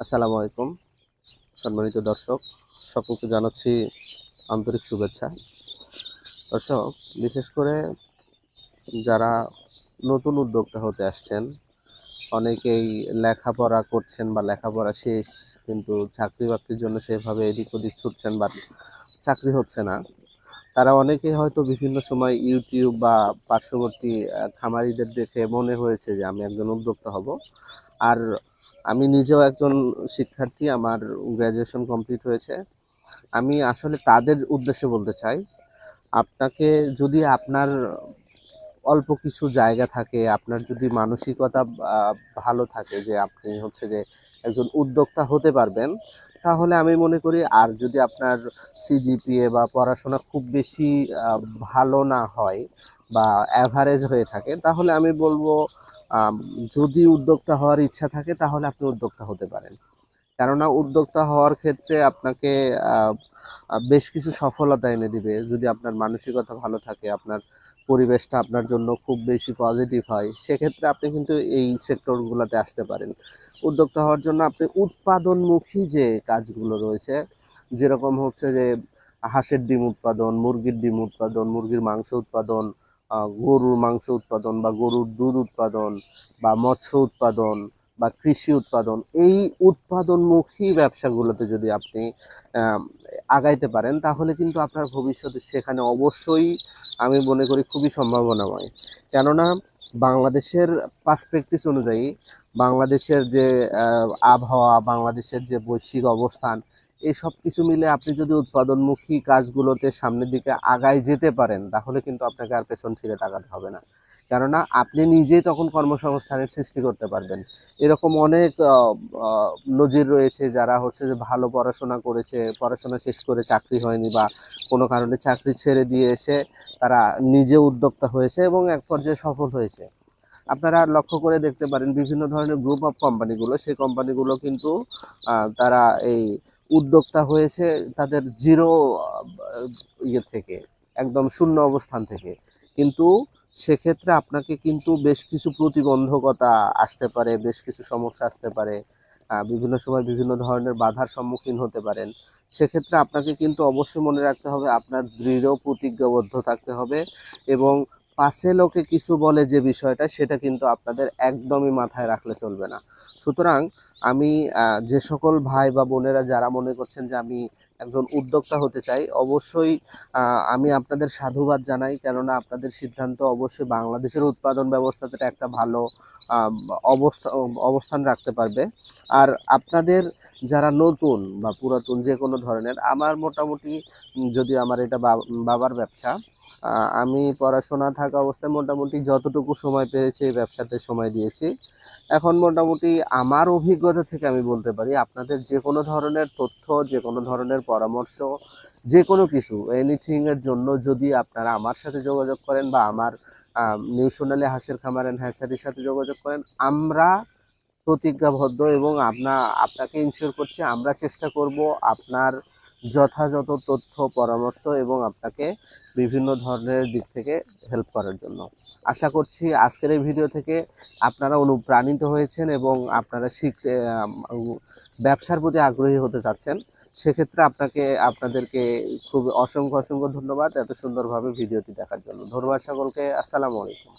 আসসালামু আলাইকুম। সম্মানিত দর্শক, সকলকে জানাচ্ছি আন্তরিক শুভেচ্ছা। দর্শক, বিশেষ করে যারা নতুন উদ্যোক্তা হতে আসছেন, অনেকেই লেখাপড়া করছেন বা লেখাপড়া শেষ, কিন্তু চাকরি বাকরির জন্য সেভাবে এদিক ওদিক ছুটছেন বা চাকরি হচ্ছে না। তারা অনেকেই হয়তো বিভিন্ন সময় ইউটিউব বা পার্শ্ববর্তী খামারিদের দেখে মনে হয়েছে যে আমি একজন উদ্যোক্তা হব। আর আমি নিজেও একজন শিক্ষার্থী, আমার গ্র্যাজুয়েশন কমপ্লিট হয়েছে। আমি আসলে তাদের উদ্দেশ্যে বলতে চাই, আপনাকে যদি আপনার অল্প কিছু জায়গা থাকে, আপনার যদি মানসিকতা ভালো থাকে যে আপনি হচ্ছে যে একজন উদ্যোক্তা হতে পারবেন তাহলে আমি মনে করি আর যদি আপনার সিজিপিএ বা পড়াশোনা খুব বেশি ভালো না হয় বা অ্যাভারেজ হয়ে থাকে, তাহলে আমি বলব যদি উদ্যোক্তা হওয়ার ইচ্ছা থাকে তাহলে আপনি উদ্যোক্তা হতে পারেন। কেননা উদ্যোক্তা হওয়ার ক্ষেত্রে আপনাকে বেশ কিছু সফলতা এনে দিবে। যদি আপনার মানসিকতা ভালো থাকে, আপনার পরিবেশটা আপনার জন্য খুব বেশি পজিটিভ হয়, সেক্ষেত্রে আপনি কিন্তু এই সেক্টরগুলোতে আসতে পারেন। উদ্যোক্তা হওয়ার জন্য আপনি উৎপাদনমুখী যে কাজগুলো রয়েছে, যেরকম হচ্ছে যে হাঁসের ডিম উৎপাদন, মুরগির ডিম উৎপাদন, মুরগির মাংস উৎপাদন গরুর মাংস উৎপাদন বা গরুর দুধ উৎপাদন বা মৎস্য উৎপাদন বা কৃষি উৎপাদন, এই উৎপাদনমুখী ব্যবসাগুলোতে যদি আপনি আগাইতে পারেন, তাহলে কিন্তু আপনার ভবিষ্যতে সেখানে অবশ্যই আমি মনে করি খুবই সম্ভাবনাময়। কেননা বাংলাদেশের পার্সপেক্টিভ অনুযায়ী, বাংলাদেশের যে আবহাওয়া, বাংলাদেশের যে বৈশ্বিক অবস্থান এই সব কিছু মিলে আপনি যদি উৎপাদনমুখী কাজগুলোতে সামনের দিকে আগায় যেতে পারেন, তাহলে কিন্তু আপনাকে আর পেছন ফিরে তাকাতে হবে না। কেননা আপনি নিজেই তখন কর্মসংস্থানের সৃষ্টি করতে পারবেন। এরকম অনেক নজির রয়েছে যারা হচ্ছে যে ভালো পড়াশোনা করেছে, পড়াশোনা শেষ করে চাকরি হয়নি বা কোনো কারণে চাকরি ছেড়ে দিয়ে এসে তারা নিজে উদ্যোক্তা হয়েছে এবং এক পর্যায়ে সফল হয়েছে। আপনারা লক্ষ্য করে দেখতে পারেন বিভিন্ন ধরনের গ্রুপ অফ কোম্পানিগুলো সেই কোম্পানিগুলো কিন্তু তারা এই উদ্যোক্তা হয়েছে তাদের জিরো ইয়ে থেকে, একদম শূন্য অবস্থান থেকে। কিন্তু সেক্ষেত্রে আপনাকে কিন্তু বেশ কিছু প্রতিবন্ধকতা আসতে পারে, বেশ কিছু সমস্যা আসতে পারে বিভিন্ন সময় বিভিন্ন ধরনের বাধার সম্মুখীন হতে পারেন। সেক্ষেত্রে আপনাকে কিন্তু অবশ্যই মনে রাখতে হবে, আপনার দৃঢ় প্রতিজ্ঞাবদ্ধ থাকতে হবে এবং পাশে লোকে কিছু বলে যে বিষয়টা, সেটা কিন্তু আপনাদের একদমই মাথায় রাখলে চলবে না। সুতরাং আমি যে সকল ভাই বা বোনেরা যারা মনে করছেন যে আমি একজন উদ্যোক্তা হতে চাই, অবশ্যই আমি আপনাদের সাধুবাদ জানাই। কেননা আপনাদের সিদ্ধান্ত অবশ্যই বাংলাদেশের উৎপাদন ব্যবস্থাতে একটা ভালো অবস্থা, অবস্থান রাখতে পারবে। আর আপনাদের যারা নতুন বা পুরাতন যে কোনো ধরনের, আমার মোটামুটি যদি আমার এটা বাবার ব্যবসা আমি পড়াশোনা থাকা অবস্থায় মোটামুটি যতটুকু সময় পেয়েছি ব্যবসাতে সময় দিয়েছি। এখন মোটামুটি আমার অভিজ্ঞতা থেকে আমি বলতে পারি, আপনাদের যে কোনো ধরনের তথ্য, যে কোনো ধরনের পরামর্শ, যে কোনো কিছু এনিথিং এর জন্য যদি আপনারা আমার সাথে যোগাযোগ করেন বা আমার নিউ সোনালী হাঁসের খামার অ্যান্ড হ্যাচারির সাথে যোগাযোগ করেন, আমরা প্রতিজ্ঞাবদ্ধ এবং আপনা, আপনাকে ইনশিওর করছি আমরা চেষ্টা করব আপনার যথাযথ তথ্য, পরামর্শ এবং আপনাকে বিভিন্ন ধরনের দিক থেকে হেল্প করার জন্য। আশা করছি আজকের এই ভিডিও থেকে আপনারা অনুপ্রাণিত হয়েছেন এবং আপনারা শিখতে ব্যবসার প্রতি আগ্রহী হতে চাচ্ছেন। সেক্ষেত্রে আপনাকে, আপনাদেরকে খুব অসংখ্য অসংখ্য ধন্যবাদ এত সুন্দরভাবে ভিডিওটি দেখার জন্য। ধন্যবাদ সকলকে। আসসালামু আলাইকুম।